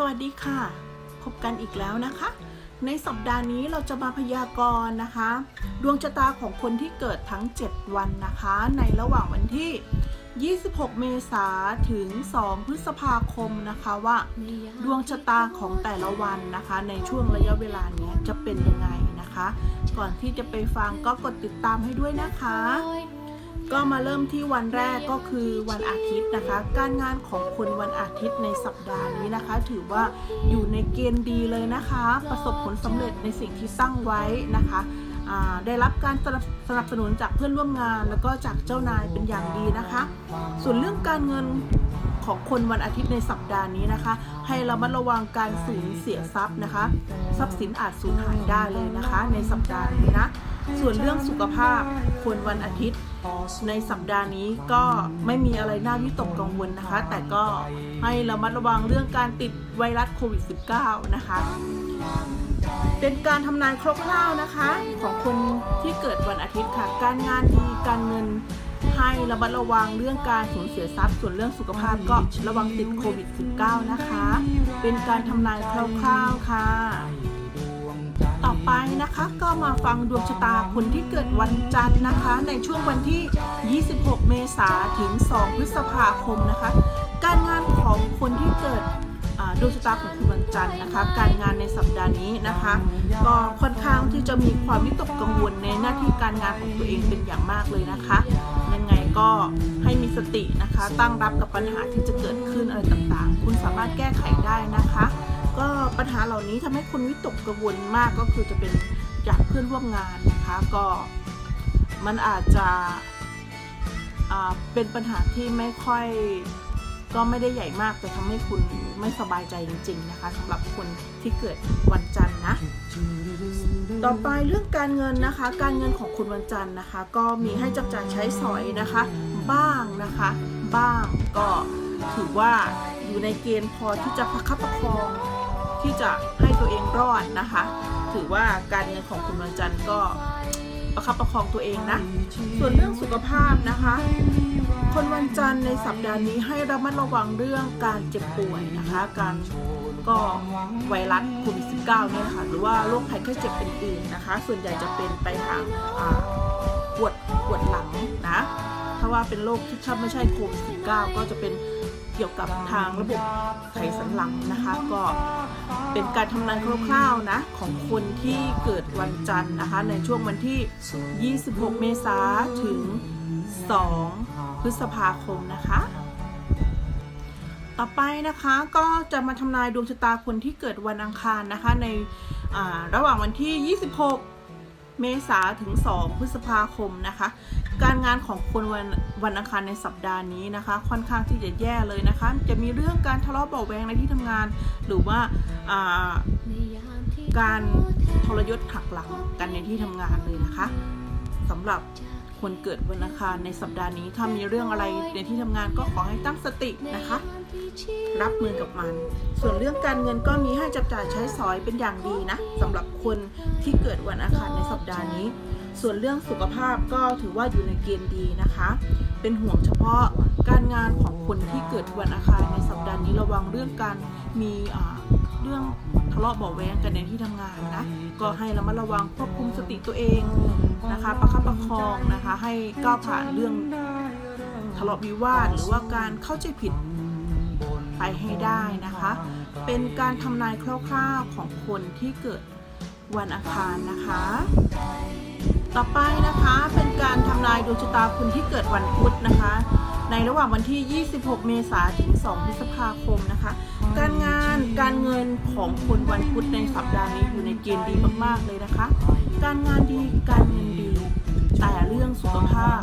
สวัสดีค่ะ พบกันอีกแล้วนะคะ ในสัปดาห์นี้เราจะมาพยากรณ์นะคะ ดวงชะตาของคนที่เกิดทั้ง 7 วันนะคะ ในระหว่างวันที่ 26 เมษาถึง 2 พฤษภาคมนะคะว่าดวงชะตาของแต่ละวันนะคะ ในช่วงระยะเวลาเนี้ยจะเป็นยังไงนะคะ ก่อนที่จะไปฟังก็กดติดตามให้ด้วยนะคะ ก็มาเริ่มที่วันแรกก็คือวันอาทิตย์นะคะ การงานของคนวันอาทิตย์ในสัปดาห์นี้นะคะ ถือว่าอยู่ในเกณฑ์ดีเลยนะคะ ประสบผลสำเร็จในสิ่งที่ตั้งไว้นะคะได้รับการสนับสนุนจากเพื่อนร่วมงาน แล้วก็จากเจ้านายเป็นอย่างดีนะคะ ส่วนเรื่องการเงินของคนวันอาทิตย์ในสัปดาห์นี้นะคะ ให้เรามัดระวังการสูญเสียทรัพย์นะคะ ทรัพย์สินอาจสูญหายได้เลยนะคะ ในสัปดาห์นี้นะ ส่วนเรื่องสุขภาพคนวันอาทิตย์ ในสัปดาห์นี้ก็ไม่มีอะไรน่าวิตกกังวลนะคะ แต่ก็ให้ระมัดระวังเรื่องการติดไวรัสโควิด -19 นะคะ เป็นการทำนายคร่าวๆนะคะ ของคนที่เกิดวันอาทิตย์ค่ะ การงานดีการเงินให้ระมัดระวังเรื่องการสูญเสียทรัพย์ ส่วนเรื่องสุขภาพก็ระวังติดโควิด -19 นะคะ เป็นการทำนายคร่าวๆค่ะ ต่อไปนะคะก็มาฟังดวงชะตาคนที่เกิดวันจันทร์นะคะ ในช่วงวันที่ 26 เมษาถึง 2 พฤษภาคมนะคะ การงานของคนที่เกิดดวงชะตาของคุณวันจันทร์นะคะ การงานในสัปดาห์นี้นะคะ ก็ค่อนข้างที่จะมีความวิตกกังวลในหน้าที่การงานของตัวเองเป็นอย่างมากเลยนะคะ ยังไงก็ให้มีสตินะคะ ตั้งรับกับปัญหาที่จะเกิดขึ้นอะไรต่างๆ คุณสามารถแก้ไขได้นะคะ ก็ปัญหาเหล่านี้ทำให้คุณวิตกกังวลมากก็คือจะเป็นจากเพื่อนร่วมงานนะคะก็มันอาจจะอ่าเป็นปัญหาที่ไม่ค่อยก็ไม่ได้ใหญ่มากแต่ทำให้คุณไม่สบายใจจริง ๆ นะคะสำหรับคนที่เกิดวันจันทร์นะ ต่อไปเรื่องการเงินนะคะ การเงินของคุณวันจันทร์นะคะ ก็มีให้จับจ่ายใช้สอยนะคะ บ้างนะคะ บ้างก็ถือว่าอยู่ในเกณฑ์พอที่จะประคับประคอง ที่จะให้ตัวเองรอดนะคะ ถือว่าการเงินของคุณวันจันทร์ก็ประคับประคองตัวเองนะ ส่วนเรื่องสุขภาพนะคะ คนวันจันทร์ในสัปดาห์นี้ให้ระมัดระวังเรื่องการเจ็บป่วยนะคะ การก็ไวรัสโควิด -19 เนี่ยนะคะหรือว่าโรคภัยไข้เจ็บอื่นๆนะคะ ส่วนใหญ่จะเป็นไปทางปวดปวดหลังนะ ถ้าว่าเป็นโรคที่ถ้าไม่ใช่โควิด -19 ก็จะเป็น เกี่ยวกับทางระบบไขสันหลังนะคะ ก็เป็นการทำนายคร่าวๆนะของคนที่เกิดวันจันทร์นะคะ ในช่วงวันที่ 26 เมษาถึง 2 พฤษภาคมนะคะ ต่อไปนะคะก็จะมาทำนายดวงชะตาคนที่เกิดวันอังคารนะคะ ในระหว่างวันที่ 26เมษาถึง 2 พฤษภาคมนะคะ การงานของคนวันวันอังคารในสัปดาห์นี้นะคะ ค่อนข้างที่จะแย่เลยนะคะ จะมีเรื่องการทะเลาะเบาแวงในที่ทำงาน หรือว่าอ่าการทรยศหักหลังกันในที่ทำงานเลยนะคะสำหรับคนเกิดวันอังคารในสัปดาห์นี้ถ้ามีเรื่องอะไรในที่ทำงานก็ขอให้ตั้งสตินะคะ รับมือกับมัน ส่วนเรื่องการเงินก็มีให้จับจ่ายใช้สอยเป็นอย่างดีนะสำหรับคนที่เกิดวันอังคารในสัปดาห์นี้ ส่วนเรื่องสุขภาพก็ถือว่าอยู่ในเกณฑ์ดีนะคะ เป็นห่วงเฉพาะการงานของคนที่เกิดวันอังคารในสัปดาห์นี้ระวังเรื่องการมีเรื่องทะเลาะเบาะแวงกันในที่ทำงานนะ ก็ให้ระมัดระวังควบคุมสติตัวเองนะคะ ประคับประคองนะคะ ให้ก้าวผ่านเรื่องทะเลาะวิวาทหรือว่าการเข้าใจผิดไปให้ได้นะคะ เป็นการทำนายคร่าวๆของคนที่เกิดวันอังคารนะคะ ต่อไปนะคะเป็นการทำนายดวงชะตาคนที่เกิดวันพุธนะคะ ในระหว่างวันที่ 26 เมษายนถึง 2 พฤษภาคมนะคะ การงานการเงินของคนวันพุธในสัปดาห์นี้อยู่ในเกณฑ์ดีมากๆเลยนะคะ การงานดีการเงินดี แต่เรื่องสุขภาพ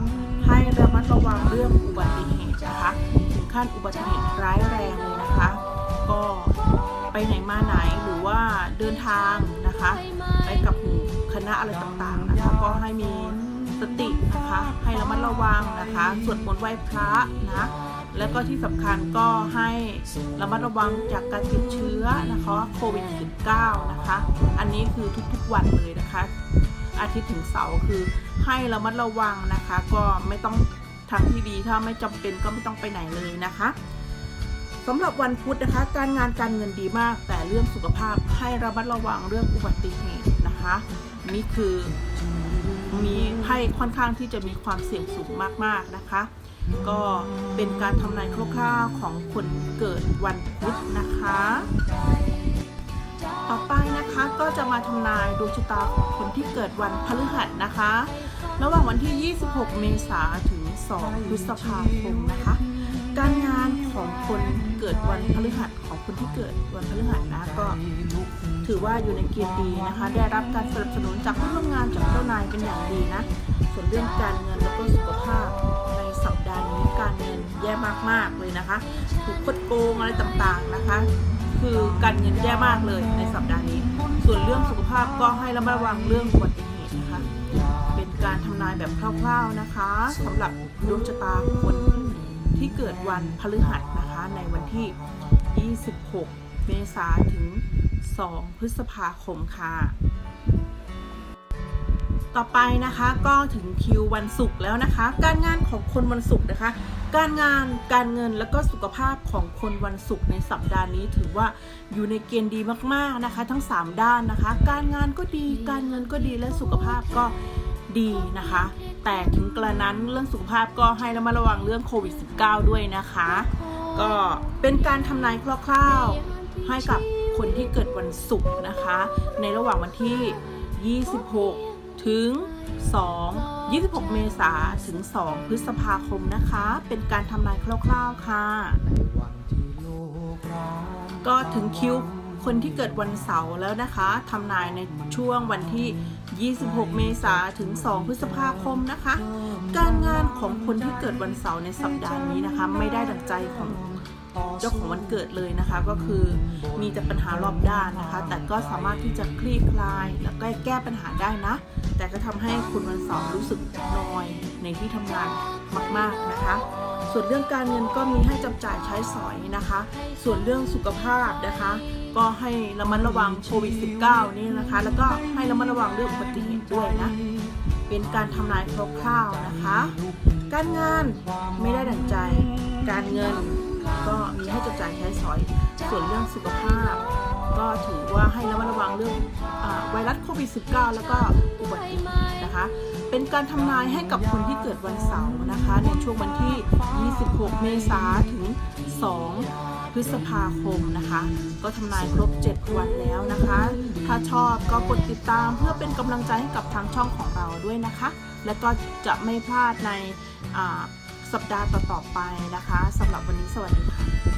ให้ระมัดระวังเรื่องอุบัติเหตุนะคะถึงขั้นอุบัติเหตุร้ายแรงเลยนะคะ ก็ไปไหนมาไหน เดินทางนะคะ ไปกับหมู่คณะอะไรต่างๆนะคะ ก็ให้มีสตินะคะ ให้ระมัดระวังนะคะสวดมนต์ไหว้พระนะแล้วก็ที่สำคัญก็ให้ระมัดระวังจากการติดเชื้อนะคะโควิด -19 นะคะ อันนี้คือทุกๆวันเลยนะคะ อาทิตย์ถึงเสาร์คือให้ระมัดระวังนะคะ ก็ไม่ต้องทางที่ดีถ้าไม่จำเป็นก็ไม่ต้องไปไหนเลยนะคะ สำหรับวันพุธนะคะ การงานการเงินดีมาก แต่เรื่องสุขภาพให้ระมัดระวังเรื่องอุบัติเหตุนะคะ นี่คือมีไพ่ค่อนข้างที่จะมีความเสี่ยงสูงมากๆนะคะ ก็เป็นการทำนายคร่าวๆของคนเกิดวันพุธนะคะ ต่อไปนะคะก็จะมาทำนายดวงชะตาของคนที่เกิดวันพฤหัสนะคะ ระหว่างวันที่ 26 เมษายนถึง 2 พฤษภาคมนะคะ การงานของคนเกิดวันพฤหัสของคนที่เกิดวันพฤหัสนะก็ถือว่าอยู่ในเกณฑ์ดีนะคะ ได้รับการสนับสนุนจากผู้ร่วมงานจากเจ้านายเป็นอย่างดีนะ ส่วนเรื่องการเงินแล้วก็สุขภาพในสัปดาห์นี้การเงินแย่มากๆเลยนะคะถูกคดโกงอะไรต่างๆนะคะ คือการเงินแย่มากเลยในสัปดาห์นี้ ส่วนเรื่องสุขภาพก็ให้ระมัดระวังเรื่องอุบัติเหตุนะคะ เป็นการทำนายแบบคร่าวๆนะคะสำหรับดวงชะตาคน ที่เกิดวันพฤหัสนะคะในวันที่ 26 เมษายนถึง 2 พฤษภาคมค่ะ ต่อไปนะคะก็ถึงคิววันศุกร์แล้วนะคะ การงานของคนวันศุกร์นะคะการงาน การเงิน แล้วก็สุขภาพของคนวันศุกร์ในสัปดาห์นี้ถือว่าอยู่ในเกณฑ์ดีมากๆนะคะ ทั้ง 3 ด้านนะคะ การงานก็ดี การเงินก็ดี และสุขภาพก็ ดีนะคะ แต่ถึงกระนั้นเรื่องสุขภาพก็ให้ระมัดระวังเรื่องโควิด -19 ด้วยนะคะ ก็เป็นการทำนายคร่าวๆให้กับคนที่เกิดวันศุกร์นะคะ ในระหว่างวันที่ 26 ถึง 2 26 เมษาถึง 2 พฤษภาคมนะคะ เป็นการทำนายคร่าวๆค่ะ ก็ถึงคิว คนที่เกิดวันเสาร์แล้วนะคะทำนายในช่วงวันที่ 26 เมษายนถึง 2 พฤษภาคมนะคะ การงานของคนที่เกิดวันเสาร์ในสัปดาห์นี้นะคะ ไม่ได้ดังใจของเจ้าของวันเกิดเลยนะคะ ก็คือมีแต่ปัญหารอบด้านนะคะ แต่ก็สามารถที่จะคลี่คลาย แล้วก็แก้ปัญหาได้นะ แต่ก็ทำให้คุณวันเสาร์รู้สึกนอยในที่ทำงานมาก ๆนะคะ ส่วนเรื่องการเงินก็มีให้จับจ่ายใช้สอยนะคะ ส่วนเรื่องสุขภาพนะคะ ก็ให้ระมัดระวังโควิด -19 นี่นะคะ แล้วก็ให้ระมัดระวังเรื่องอุบัติเหตุด้วยนะ เป็นการทำนายคร่าวๆนะคะ การงานไม่ได้ดังใจ การเงินก็มีให้จับจ่ายใช้สอย ส่วนเรื่องสุขภาพ ก็ถือว่าให้ระมัดระวังเรื่องอไวรัสโควิด -19 แล้วก็อุบัติเหตุนะคะ เป็นการทำนายให้กับคนที่เกิดวันเสาร์นะคะ ในช่วงวันที่ 26 เมษายนถึง 2 พฤษภาคมนะคะ ก็ทำนายครบ 7 วันแล้วนะคะ ถ้าชอบก็กดติดตามเพื่อเป็นกำลังใจให้กับทางช่องของเราด้วยนะคะ และก็จะไม่พลาดในสัปดาห์ต่อๆไปนะคะสำหรับวันนี้สวัสดีค่ะ